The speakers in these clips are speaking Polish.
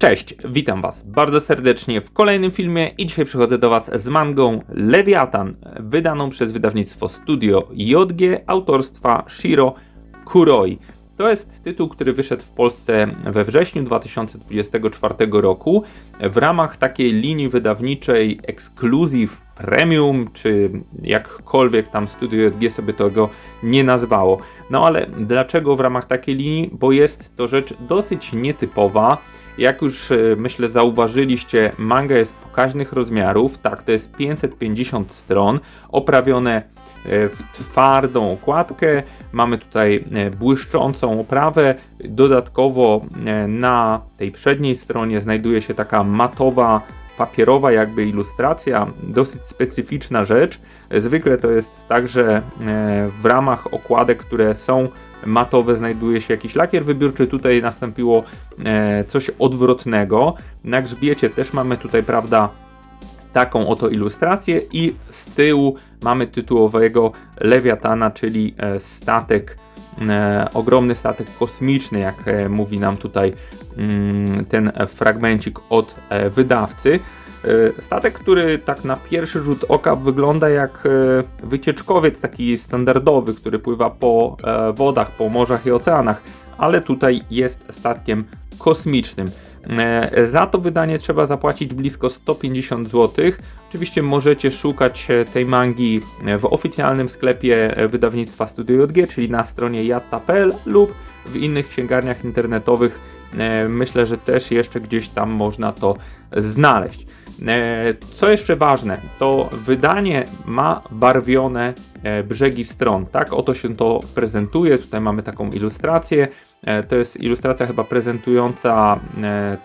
Cześć, witam Was bardzo serdecznie w kolejnym filmie i dzisiaj przychodzę do Was z mangą Lewiatan, wydaną przez wydawnictwo Studio JG autorstwa Shiro Kuroi. To jest tytuł, który wyszedł w Polsce we wrześniu 2024 roku w ramach takiej linii wydawniczej Exclusive Premium, czy jakkolwiek tam Studio JG sobie tego nie nazwało. No ale dlaczego w ramach takiej linii? Bo jest to rzecz dosyć nietypowa. Jak już e, myślę zauważyliście, manga jest pokaźnych rozmiarów. Tak, to jest 550 stron, oprawione e, w twardą okładkę. Mamy tutaj e, błyszczącą oprawę. Dodatkowo na tej przedniej stronie znajduje się taka matowa, papierowa jakby ilustracja. Dosyć specyficzna rzecz. Zwykle to jest tak, że w ramach okładek, które są matowe znajduje się jakiś lakier wybiórczy, tutaj nastąpiło e, coś odwrotnego. Na grzbiecie też mamy tutaj, prawda, taką oto ilustrację i z tyłu mamy tytułowego Lewiatana, czyli e, statek, e, ogromny statek kosmiczny, jak mówi nam tutaj mm, ten fragmencik od wydawcy. E, statek, który tak na pierwszy rzut oka wygląda jak e, wycieczkowiec taki standardowy, który pływa po e, wodach, po morzach i oceanach, ale tutaj jest statkiem kosmicznym. Za to wydanie trzeba zapłacić blisko 150 zł. Oczywiście możecie szukać tej mangi w oficjalnym sklepie wydawnictwa Studio JG, czyli na stronie jatta.pl lub w innych księgarniach internetowych. Myślę, że też jeszcze gdzieś tam można to znaleźć. E, co jeszcze ważne, to wydanie ma barwione e, brzegi stron. Tak oto się to prezentuje. Tutaj mamy taką ilustrację. E, to jest ilustracja chyba prezentująca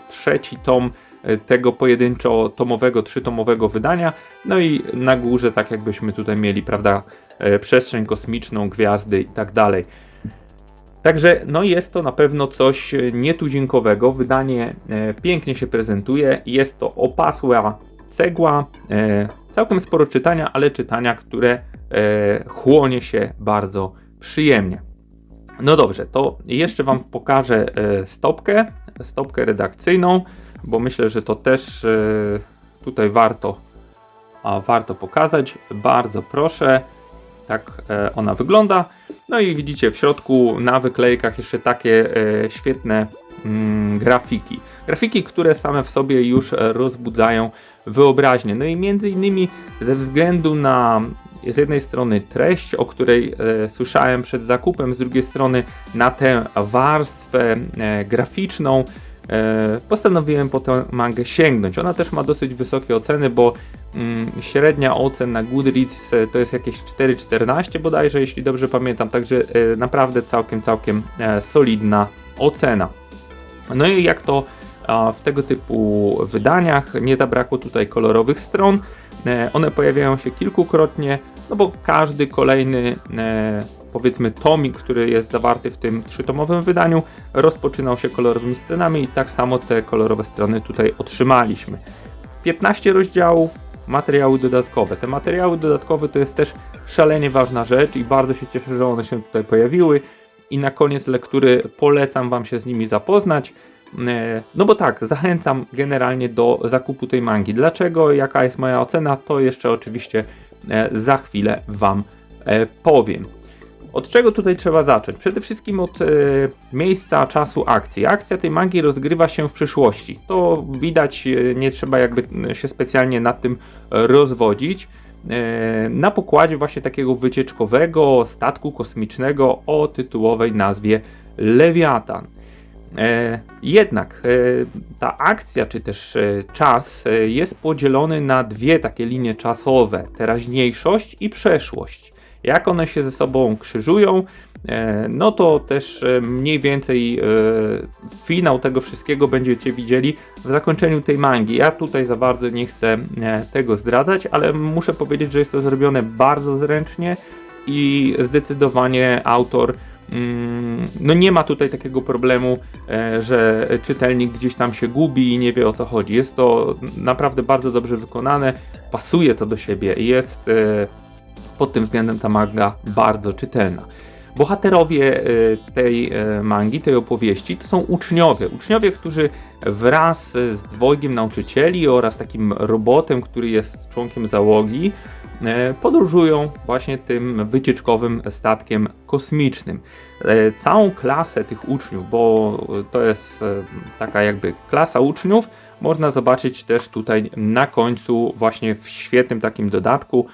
trzeci tom tego pojedynczo tomowego, trzytomowego wydania. No i na górze, tak jakbyśmy tutaj mieli, prawda, przestrzeń kosmiczną, gwiazdy i tak dalej. Także no jest to na pewno coś e, nietuzinkowego. Wydanie e, pięknie się prezentuje. Jest to opasła cegła. E, całkiem sporo czytania, ale czytania, które chłonie się bardzo przyjemnie. No dobrze, to jeszcze Wam pokażę stopkę, stopkę redakcyjną, bo myślę, że to też tutaj warto, warto pokazać. Bardzo proszę, tak ona wygląda. No i widzicie w środku na wyklejkach jeszcze takie e, świetne mm, grafiki. Grafiki, które same w sobie już rozbudzają wyobraźnię. No i między innymi ze względu na z jednej strony treść, o której e, słyszałem przed zakupem, z drugiej strony na tę warstwę e, graficzną, e, postanowiłem po tę mangę sięgnąć. Ona też ma dosyć wysokie oceny, bo średnia ocen na Goodreads e, to jest jakieś 4,14 bodajże, jeśli dobrze pamiętam, także e, naprawdę całkiem, całkiem e, solidna ocena. No i jak to w tego typu wydaniach nie zabrakło tutaj kolorowych stron. One pojawiają się kilkukrotnie, no bo każdy kolejny powiedzmy tomik, który jest zawarty w tym trzytomowym wydaniu, rozpoczynał się kolorowymi scenami i tak samo te kolorowe strony tutaj otrzymaliśmy. 15 rozdziałów, materiały dodatkowe. Te materiały dodatkowe to jest też szalenie ważna rzecz i bardzo się cieszę, że one się tutaj pojawiły. I na koniec lektury polecam Wam się z nimi zapoznać. E, no bo tak, zachęcam generalnie do zakupu tej mangi. Dlaczego, jaka jest moja ocena, to jeszcze oczywiście e, za chwilę Wam e, powiem. Od czego tutaj trzeba zacząć? Przede wszystkim od e, miejsca, czasu akcji. Akcja tej magii rozgrywa się w przyszłości. To widać, e, nie trzeba jakby się specjalnie nad tym rozwodzić. E, na pokładzie właśnie takiego wycieczkowego statku kosmicznego o tytułowej nazwie Lewiatan. E, jednak e, ta akcja, czy też e, czas jest podzielony na dwie takie linie czasowe: teraźniejszość i przeszłość. Jak one się ze sobą krzyżują, e, no to też e, mniej więcej e, finał tego wszystkiego będziecie widzieli w zakończeniu tej mangi. Ja tutaj za bardzo nie chcę tego zdradzać, ale muszę powiedzieć, że jest to zrobione bardzo zręcznie i zdecydowanie autor mm, no nie ma tutaj takiego problemu, że czytelnik gdzieś tam się gubi i nie wie o co chodzi. Jest to naprawdę bardzo dobrze wykonane, pasuje to do siebie, jest pod tym względem ta manga bardzo czytelna. Bohaterowie e, tej e, mangi, tej opowieści to są uczniowie. Uczniowie, którzy wraz z dwojgiem nauczycieli oraz takim robotem, który jest członkiem załogi, e, podróżują właśnie tym wycieczkowym statkiem kosmicznym. Całą klasę tych uczniów, bo to jest taka jakby klasa uczniów, można zobaczyć też tutaj na końcu właśnie w świetnym takim dodatku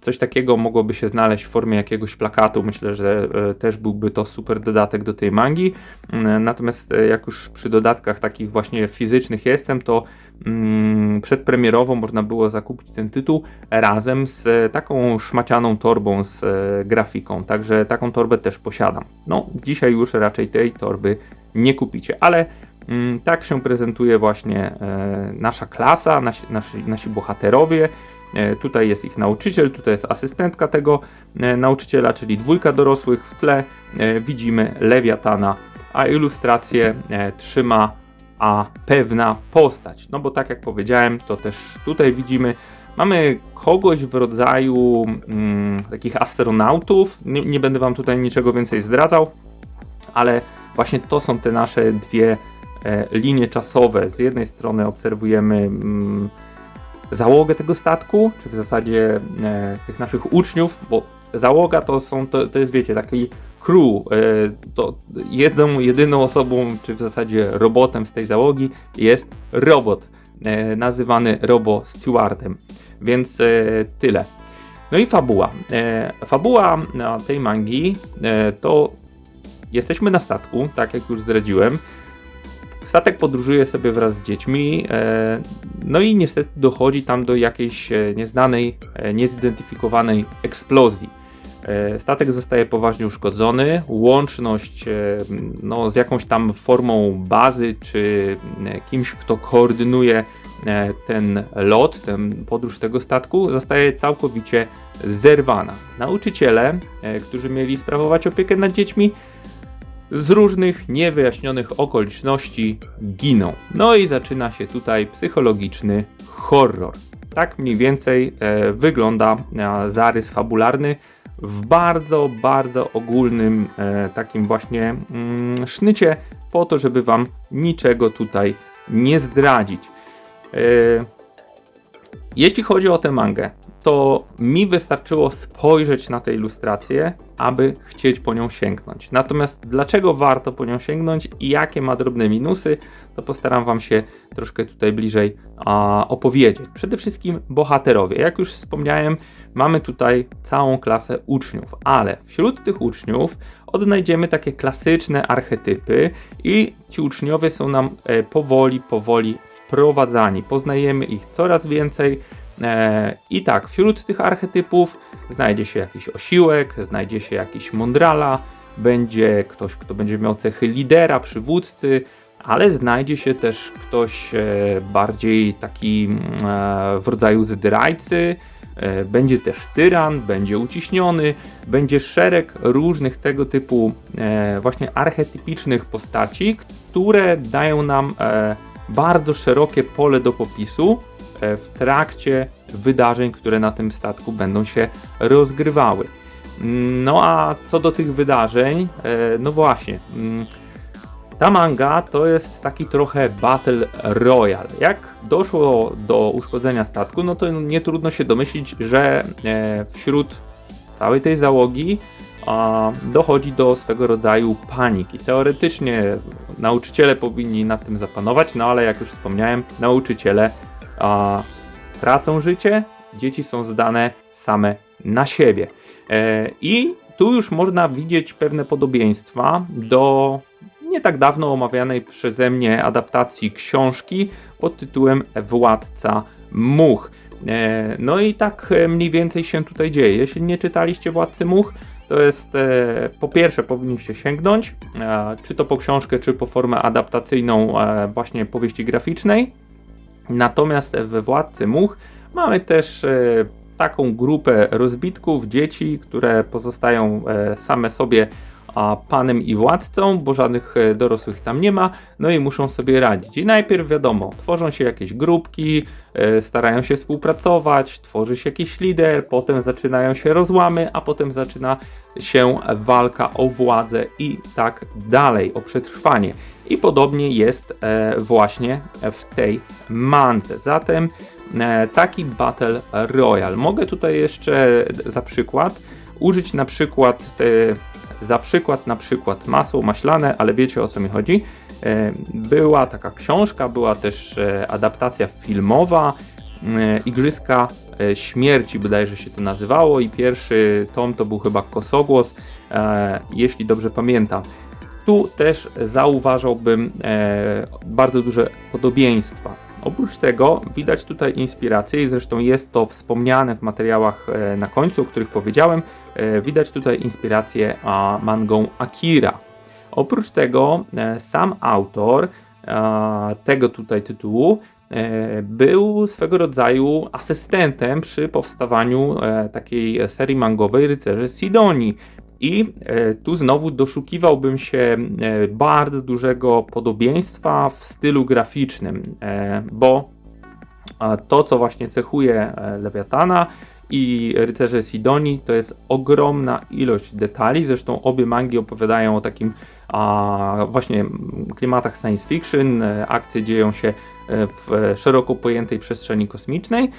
Coś takiego mogłoby się znaleźć w formie jakiegoś plakatu. Myślę, że e, też byłby to super dodatek do tej mangi. Mm, natomiast e, jak już przy dodatkach takich właśnie fizycznych jestem, to mm, przedpremierowo można było zakupić ten tytuł razem z taką szmacianą torbą z e, grafiką. Także taką torbę też posiadam. No, dzisiaj już raczej tej torby nie kupicie, ale mm, tak się prezentuje właśnie nasza klasa, nasi, nasi, nasi bohaterowie. E, tutaj jest ich nauczyciel, tutaj jest asystentka tego e, nauczyciela, czyli dwójka dorosłych. W tle e, widzimy lewiatana, a ilustrację trzyma a pewna postać. No bo tak jak powiedziałem, to też tutaj widzimy, mamy kogoś w rodzaju mm, takich astronautów. Nie, nie, będę wam tutaj niczego więcej zdradzał, ale właśnie to są te nasze dwie e, linie czasowe. Z jednej strony obserwujemy mm, załogę tego statku, czy w zasadzie e, tych naszych uczniów, bo załoga to są, to, to jest wiecie, taki crew, e, to jedną, jedyną osobą, czy w zasadzie robotem z tej załogi jest robot, e, nazywany Robo Stewardem, więc e, tyle. No i fabuła. Fabuła tej mangi to jesteśmy na statku, tak jak już zdradziłem, Statek podróżuje sobie wraz z dziećmi, e, no i niestety dochodzi tam do jakiejś e, nieznanej, e, niezidentyfikowanej eksplozji. Statek zostaje poważnie uszkodzony, łączność no, z jakąś tam formą bazy, czy kimś, kto koordynuje ten lot, ten podróż tego statku, zostaje całkowicie zerwana. Nauczyciele, którzy mieli sprawować opiekę nad dziećmi, z różnych niewyjaśnionych okoliczności giną. No i zaczyna się tutaj psychologiczny horror. Tak mniej więcej e, wygląda e, zarys fabularny w bardzo, bardzo ogólnym e, takim właśnie mm, sznycie, po to, żeby Wam niczego tutaj nie zdradzić. E, jeśli chodzi o tę mangę, to mi wystarczyło spojrzeć na tę ilustrację, aby chcieć po nią sięgnąć. Natomiast dlaczego warto po nią sięgnąć i jakie ma drobne minusy, to postaram Wam się troszkę tutaj bliżej a, opowiedzieć. Przede wszystkim bohaterowie. Jak już wspomniałem, mamy tutaj całą klasę uczniów, ale wśród tych uczniów odnajdziemy takie klasyczne archetypy i ci uczniowie są nam e, powoli, powoli wprowadzani. Poznajemy ich coraz więcej E, I tak, wśród tych archetypów znajdzie się jakiś osiłek, znajdzie się jakiś mądrala, będzie ktoś, kto będzie miał cechy lidera, przywódcy, ale znajdzie się też ktoś e, bardziej taki mm, e, w rodzaju zdrajcy, będzie też tyran, będzie uciśniony, będzie szereg różnych tego typu właśnie archetypicznych postaci, które dają nam bardzo szerokie pole do popisu, E, w trakcie wydarzeń, które na tym statku będą się rozgrywały. No a co do tych wydarzeń, e, no właśnie. Mm, ta manga to jest taki trochę Battle Royale. Jak doszło do uszkodzenia statku, no to nie trudno się domyślić, że e, wśród całej tej załogi dochodzi do swego rodzaju paniki. Teoretycznie nauczyciele powinni nad tym zapanować, no ale jak już wspomniałem, nauczyciele a, tracą życie, dzieci są zdane same na siebie. E, I tu już można widzieć pewne podobieństwa do nie tak dawno omawianej przeze mnie adaptacji książki pod tytułem Władca Much. E, no i tak mniej więcej się tutaj dzieje. Jeśli nie czytaliście Władcy Much, to jest e, po pierwsze powinniście sięgnąć, e, czy to po książkę, czy po formę adaptacyjną e, właśnie powieści graficznej. Natomiast we Władcy Much mamy też taką grupę rozbitków, dzieci, które pozostają same sobie a, panem i władcą, bo żadnych e, dorosłych tam nie ma, no i muszą sobie radzić. I najpierw wiadomo, tworzą się jakieś grupki, e, starają się współpracować, tworzy się jakiś lider, potem zaczynają się rozłamy, a potem zaczyna się walka o władzę i tak dalej, o przetrwanie. I podobnie jest e, właśnie w tej mance. Zatem taki Battle Royale. Mogę tutaj jeszcze za przykład użyć na przykład za przykład na przykład masło maślane, ale wiecie o co mi chodzi. E, była taka książka, była też e, adaptacja filmowa e, Igrzyska Śmierci bodajże się to nazywało i pierwszy tom to był chyba Kosogłos, jeśli dobrze pamiętam. Tu też zauważałbym bardzo duże podobieństwa. Oprócz tego widać tutaj inspirację i zresztą jest to wspomniane w materiałach e, na końcu, o których powiedziałem. E, widać tutaj inspirację mangą Akira. Oprócz tego e, sam autor tego tutaj tytułu był swego rodzaju asystentem przy powstawaniu takiej serii mangowej Rycerze Sidonii. I e, tu znowu doszukiwałbym się e, bardzo dużego podobieństwa w stylu graficznym, e, bo to, co właśnie cechuje Lewiatana i Rycerze Sidonii, to jest ogromna ilość detali. Zresztą obie mangi opowiadają o takim właśnie klimatach science fiction. Akcje dzieją się w szeroko pojętej przestrzeni kosmicznej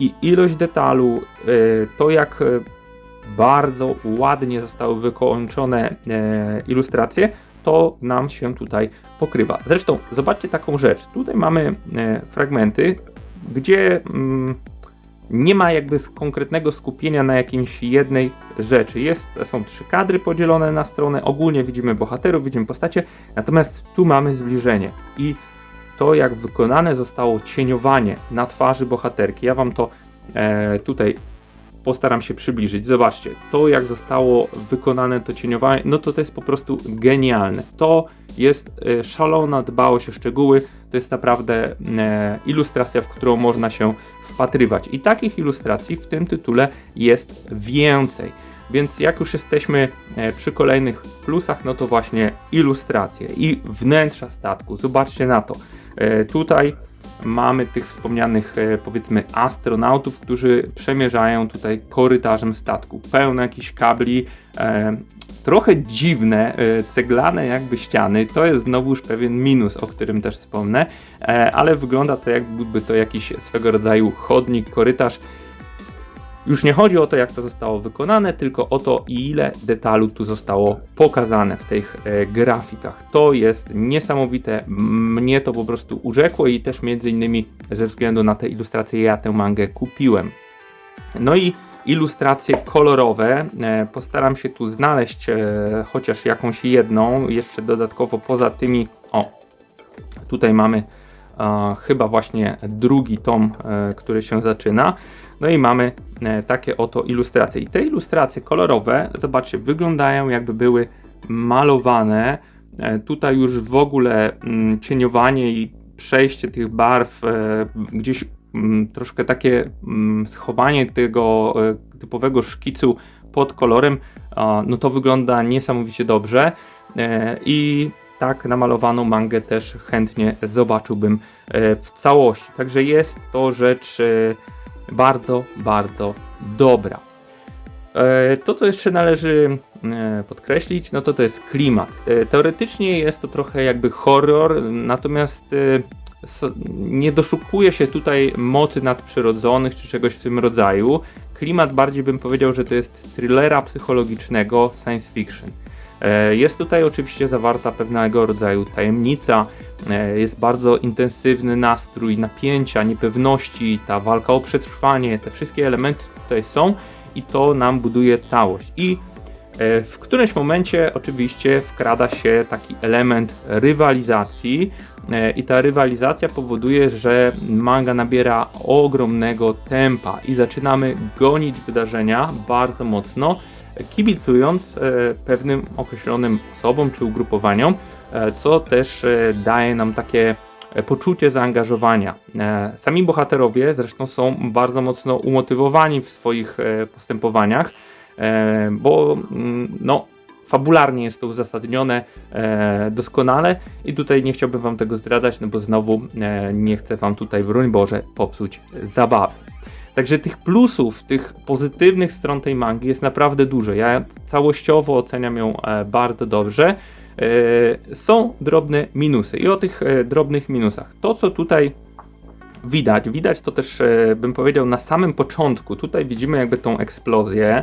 i ilość detalu, to jak bardzo ładnie zostały wykończone e, ilustracje, to nam się tutaj pokrywa. Zresztą zobaczcie taką rzecz. Tutaj mamy e, fragmenty, gdzie mm, nie ma jakby konkretnego skupienia na jakimś jednej rzeczy. Jest, są trzy kadry podzielone na stronę, ogólnie widzimy bohaterów, widzimy postacie, natomiast tu mamy zbliżenie i to jak wykonane zostało cieniowanie na twarzy bohaterki. Ja wam to e, tutaj postaram się przybliżyć. Zobaczcie, to jak zostało wykonane to cieniowanie, no to to jest po prostu genialne. To jest e, szalona dbałość o szczegóły, to jest naprawdę e, ilustracja, w którą można się wpatrywać. I takich ilustracji w tym tytule jest więcej. Więc jak już jesteśmy e, przy kolejnych plusach, no to właśnie ilustracje i wnętrza statku. Zobaczcie na to. Tutaj mamy tych wspomnianych e, powiedzmy astronautów, którzy przemierzają tutaj korytarzem statku. Pełno jakichś kabli, e, trochę dziwne, e, ceglane jakby ściany. To jest znowuż pewien minus, o którym też wspomnę, e, ale wygląda to jakby to jakiś swego rodzaju chodnik, korytarz. Już nie chodzi o to, jak to zostało wykonane, tylko o to, ile detalu tu zostało pokazane w tych e, grafikach. To jest niesamowite. Mnie to po prostu urzekło i też między innymi ze względu na te ilustracje ja tę mangę kupiłem. No i ilustracje kolorowe. E, Postaram się tu znaleźć e, chociaż jakąś jedną, jeszcze dodatkowo poza tymi. O, tutaj mamy e, chyba właśnie drugi tom, e, który się zaczyna. No i mamy e, takie oto ilustracje. I te ilustracje kolorowe, zobaczcie, wyglądają jakby były malowane. E, Tutaj już w ogóle mm, cieniowanie i przejście tych barw, e, gdzieś mm, troszkę takie mm, schowanie tego typowego szkicu pod kolorem, no to wygląda niesamowicie dobrze. I tak namalowaną mangę też chętnie zobaczyłbym w całości. Także jest to rzecz bardzo, bardzo dobra. E, To, co jeszcze należy e, podkreślić, no to to jest klimat. E, Teoretycznie jest to trochę jakby horror, natomiast nie doszukuje się tutaj mocy nadprzyrodzonych czy czegoś w tym rodzaju. Klimat bardziej bym powiedział, że to jest thrillera psychologicznego science fiction. Jest tutaj oczywiście zawarta pewnego rodzaju tajemnica, jest bardzo intensywny nastrój napięcia, niepewności, ta walka o przetrwanie, te wszystkie elementy tutaj są i to nam buduje całość. I e, w którymś momencie oczywiście wkrada się taki element rywalizacji e, i ta rywalizacja powoduje, że manga nabiera ogromnego tempa i zaczynamy gonić wydarzenia bardzo mocno, kibicując e, pewnym określonym osobom czy ugrupowaniom, e, co też e, daje nam takie e, poczucie zaangażowania. E, Sami bohaterowie zresztą są bardzo mocno umotywowani w swoich e, postępowaniach, e, bo mm, no, fabularnie jest to uzasadnione e, doskonale i tutaj nie chciałbym wam tego zdradzać, no bo znowu e, nie chcę wam tutaj, broń Boże, popsuć zabawy. Także tych plusów, tych pozytywnych stron tej mangi jest naprawdę dużo. Ja całościowo oceniam ją e, bardzo dobrze. E, są drobne minusy i o tych e, drobnych minusach. To, co tutaj widać, widać to też, e, bym powiedział, na samym początku. Tutaj widzimy jakby tą eksplozję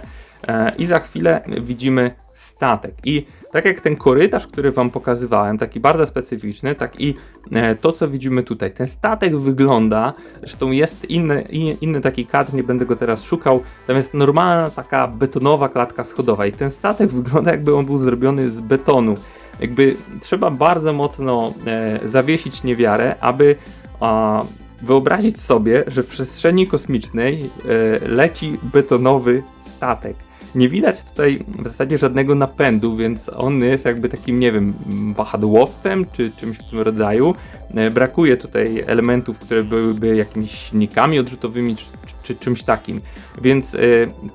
i za chwilę widzimy statek. I tak jak ten korytarz, który Wam pokazywałem, taki bardzo specyficzny, tak i e, to, co widzimy tutaj. Ten statek wygląda, zresztą jest inny, in- inny taki kadr, nie będę go teraz szukał, tam jest normalna taka betonowa klatka schodowa i ten statek wygląda jakby on był zrobiony z betonu. Jakby trzeba bardzo mocno e, zawiesić niewiarę, aby a, wyobrazić sobie, że w przestrzeni kosmicznej e, leci betonowy statek. Nie widać tutaj w zasadzie żadnego napędu, więc on jest jakby takim, nie wiem, wahadłowcem czy czymś w tym rodzaju. E, Brakuje tutaj elementów, które byłyby jakimiś silnikami odrzutowymi czy, czy, czy czymś takim. Więc e,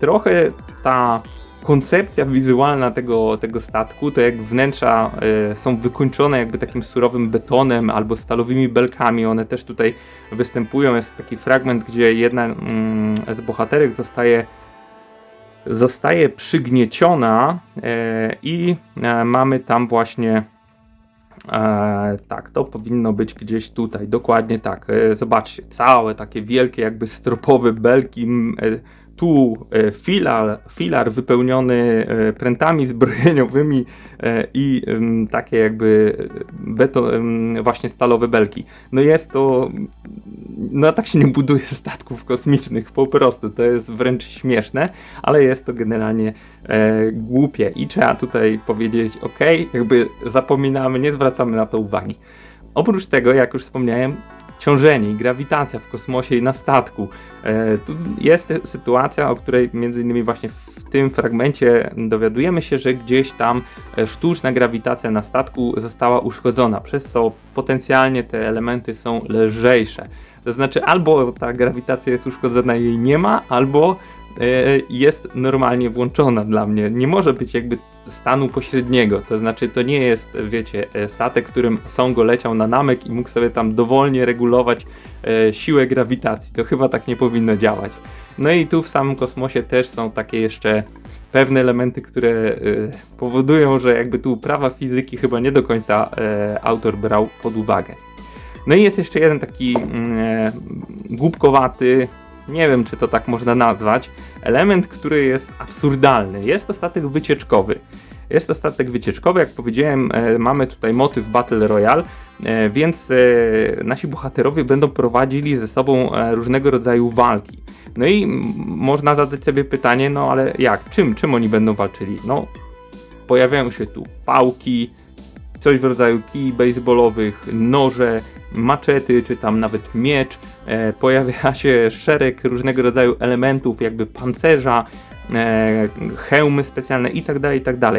trochę ta koncepcja wizualna tego, tego statku, to jak wnętrza e, są wykończone jakby takim surowym betonem albo stalowymi belkami, one też tutaj występują. Jest taki fragment, gdzie jedna mm, z bohaterek zostaje zostaje przygnieciona e, i e, mamy tam właśnie e, tak, to powinno być gdzieś tutaj, dokładnie tak. Zobaczcie, całe takie wielkie jakby stropowe belki, tu e, filar, filar wypełniony e, prętami zbrojeniowymi e, i takie jakby beton, właśnie stalowe belki. No jest to, no tak się nie buduje statków kosmicznych, po prostu, to jest wręcz śmieszne, ale jest to generalnie głupie i trzeba tutaj powiedzieć, ok, jakby zapominamy, nie zwracamy na to uwagi. Oprócz tego, jak już wspomniałem, ciążenie i grawitacja w kosmosie i na statku. E, tu jest sytuacja, o której między innymi właśnie w tym fragmencie dowiadujemy się, że gdzieś tam e, sztuczna grawitacja na statku została uszkodzona, przez co potencjalnie te elementy są lżejsze. To znaczy albo ta grawitacja jest uszkodzona, jej nie ma, albo jest normalnie włączona dla mnie. Nie może być jakby stanu pośredniego. To znaczy, to nie jest, wiecie, e, statek, którym Songo leciał na namek i mógł sobie tam dowolnie regulować e, siłę grawitacji. To chyba tak nie powinno działać. No i tu w samym kosmosie też są takie jeszcze pewne elementy, które e, powodują, że jakby tu prawa fizyki chyba nie do końca e, autor brał pod uwagę. No i jest jeszcze jeden taki mm, e, głupkowaty, nie wiem czy to tak można nazwać, element, który jest absurdalny. Jest to statek wycieczkowy. Jest to statek wycieczkowy, jak powiedziałem, e, mamy tutaj motyw Battle Royale, e, więc e, nasi bohaterowie będą prowadzili ze sobą różnego rodzaju walki. No i można zadać sobie pytanie, no ale jak, czym, czym oni będą walczyli? No, pojawiają się tu pałki, coś w rodzaju kij baseballowych, noże, maczety, czy tam nawet miecz. E, pojawia się szereg różnego rodzaju elementów, jakby pancerza, e, hełmy specjalne itd., itd.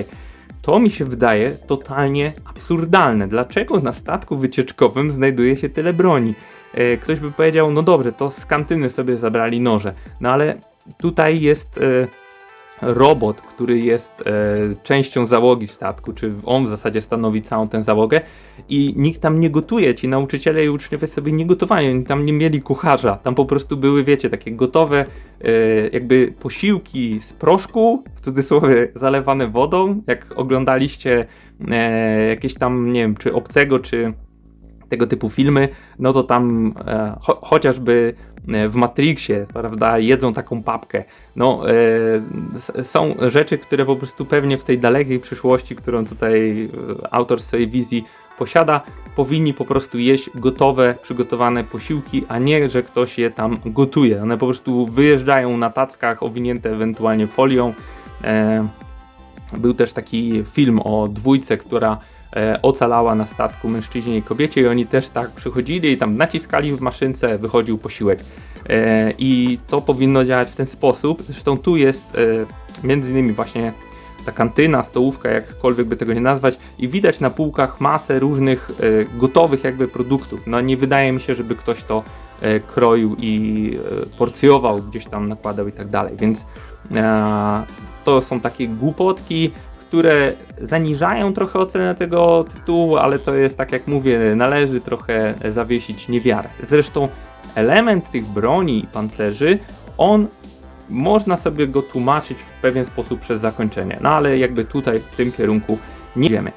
To mi się wydaje totalnie absurdalne. Dlaczego na statku wycieczkowym znajduje się tyle broni? E, ktoś by powiedział, no dobrze, to z kantyny sobie zabrali noże. No ale tutaj jest e, robot, który jest e, częścią załogi statku, czy on w zasadzie stanowi całą tę załogę i nikt tam nie gotuje, ci nauczyciele i uczniowie sobie nie gotowali, oni tam nie mieli kucharza, tam po prostu były, wiecie, takie gotowe e, jakby posiłki z proszku, w cudzysłowie zalewane wodą, jak oglądaliście e, jakieś tam, nie wiem, czy obcego, czy tego typu filmy, no to tam e, cho chociażby w Matrixie, prawda, jedzą taką papkę. No, e, są rzeczy, które po prostu pewnie w tej dalekiej przyszłości, którą tutaj e, autor swojej wizji posiada, powinni po prostu jeść gotowe, przygotowane posiłki, a nie, że ktoś je tam gotuje. One po prostu wyjeżdżają na tackach, owinięte ewentualnie folią. E, był też taki film o dwójce, która e, ocalała na statku mężczyźnie i kobiecie i oni też tak przychodzili i tam naciskali w maszynce, wychodził posiłek. E, I to powinno działać w ten sposób. Zresztą tu jest e, między innymi właśnie ta kantyna, stołówka, jakkolwiek by tego nie nazwać i widać na półkach masę różnych e, gotowych jakby produktów. No nie wydaje mi się, żeby ktoś to e, kroił i e, porcjował, gdzieś tam nakładał i tak dalej, więc e, to są takie głupotki, które zaniżają trochę ocenę tego tytułu, ale to jest tak jak mówię, należy trochę zawiesić niewiarę. Zresztą element tych broni i pancerzy, on można sobie go tłumaczyć w pewien sposób przez zakończenie, no ale jakby tutaj w tym kierunku nie wiemy.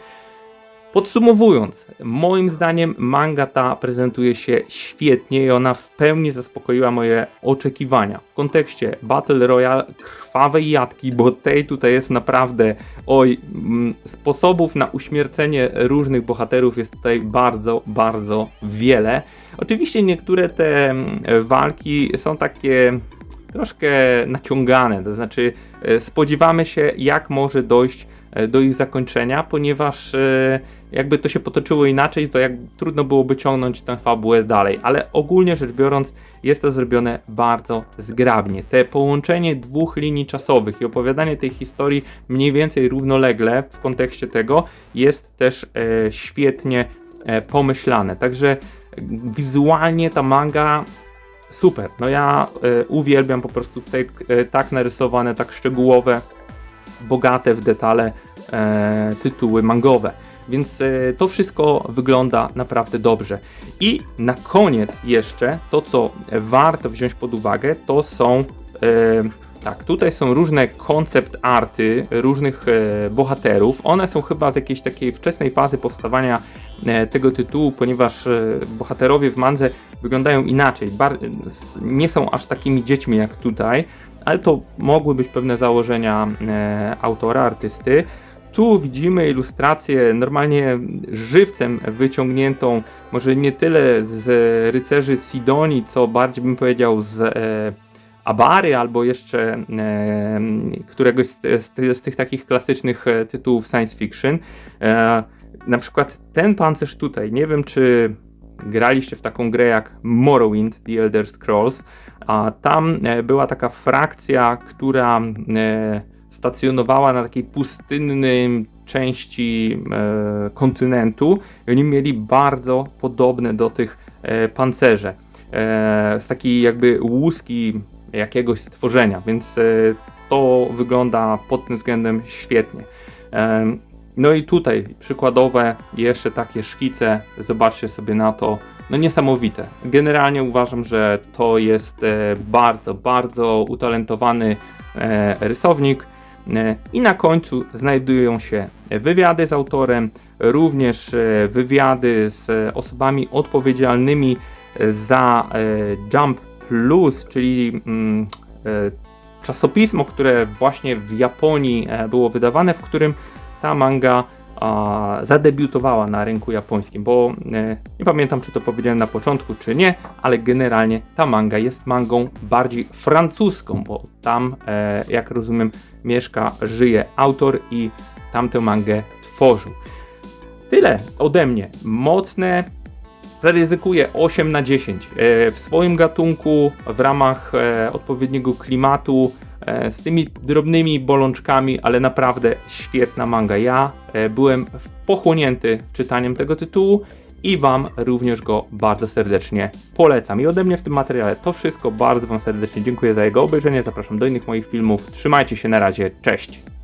Podsumowując, moim zdaniem manga ta prezentuje się świetnie i ona w pełni zaspokoiła moje oczekiwania. W kontekście Battle Royale krwawej jatki, bo tej tutaj jest naprawdę, oj, mm, sposobów na uśmiercenie różnych bohaterów jest tutaj bardzo, bardzo wiele. Oczywiście niektóre te mm, walki są takie troszkę naciągane, to znaczy e, spodziewamy się jak może dojść e, do ich zakończenia, ponieważ e, jakby to się potoczyło inaczej, to jak trudno byłoby ciągnąć tę fabułę dalej, ale ogólnie rzecz biorąc jest to zrobione bardzo zgrabnie. Te połączenie dwóch linii czasowych i opowiadanie tej historii mniej więcej równolegle w kontekście tego jest też e, świetnie e, pomyślane. Także wizualnie ta manga super. No ja e, uwielbiam po prostu te e, tak narysowane, tak szczegółowe, bogate w detale e, tytuły mangowe. Więc e, to wszystko wygląda naprawdę dobrze. I na koniec jeszcze to, co warto wziąć pod uwagę, to są e, tak, tutaj są różne koncept arty różnych e, bohaterów. One są chyba z jakiejś takiej wczesnej fazy powstawania e, tego tytułu, ponieważ e, bohaterowie w mandze wyglądają inaczej. Bar nie są aż takimi dziećmi jak tutaj, ale to mogły być pewne założenia e, autora, artysty. Tu widzimy ilustrację normalnie żywcem wyciągniętą, może nie tyle z rycerzy Sidonii, co bardziej bym powiedział z e, Abary albo jeszcze e, któregoś z, z, ty- z tych takich klasycznych e, tytułów science fiction. E, na przykład ten pancerz tutaj, nie wiem czy graliście w taką grę jak Morrowind, The Elder Scrolls, a tam e, była taka frakcja, która e, stacjonowała na takiej pustynnym części e, kontynentu i oni mieli bardzo podobne do tych e, pancerze. E, z takiej jakby łuski jakiegoś stworzenia, więc e, to wygląda pod tym względem świetnie. E, no i tutaj przykładowe jeszcze takie szkice, zobaczcie sobie na to, no niesamowite. Generalnie uważam, że to jest e, bardzo, bardzo utalentowany e, rysownik. E, I na końcu znajdują się wywiady z autorem, również e, wywiady z osobami odpowiedzialnymi za e, Jump Plus, czyli mm, czasopismo, które właśnie w Japonii było wydawane, w którym ta manga zadebiutowała na rynku japońskim, bo e, nie pamiętam, czy to powiedziałem na początku, czy nie, ale generalnie ta manga jest mangą bardziej francuską, bo tam, e, jak rozumiem, mieszka, żyje autor i tamtę mangę tworzył. Tyle ode mnie. Mocne, zaryzykuję 8 na 10. E, w swoim gatunku, w ramach odpowiedniego klimatu, z tymi drobnymi bolączkami, ale naprawdę świetna manga. Ja e, byłem pochłonięty czytaniem tego tytułu i Wam również go bardzo serdecznie polecam. I ode mnie w tym materiale to wszystko. Bardzo Wam serdecznie dziękuję za jego obejrzenie. Zapraszam do innych moich filmów. Trzymajcie się na razie. Cześć!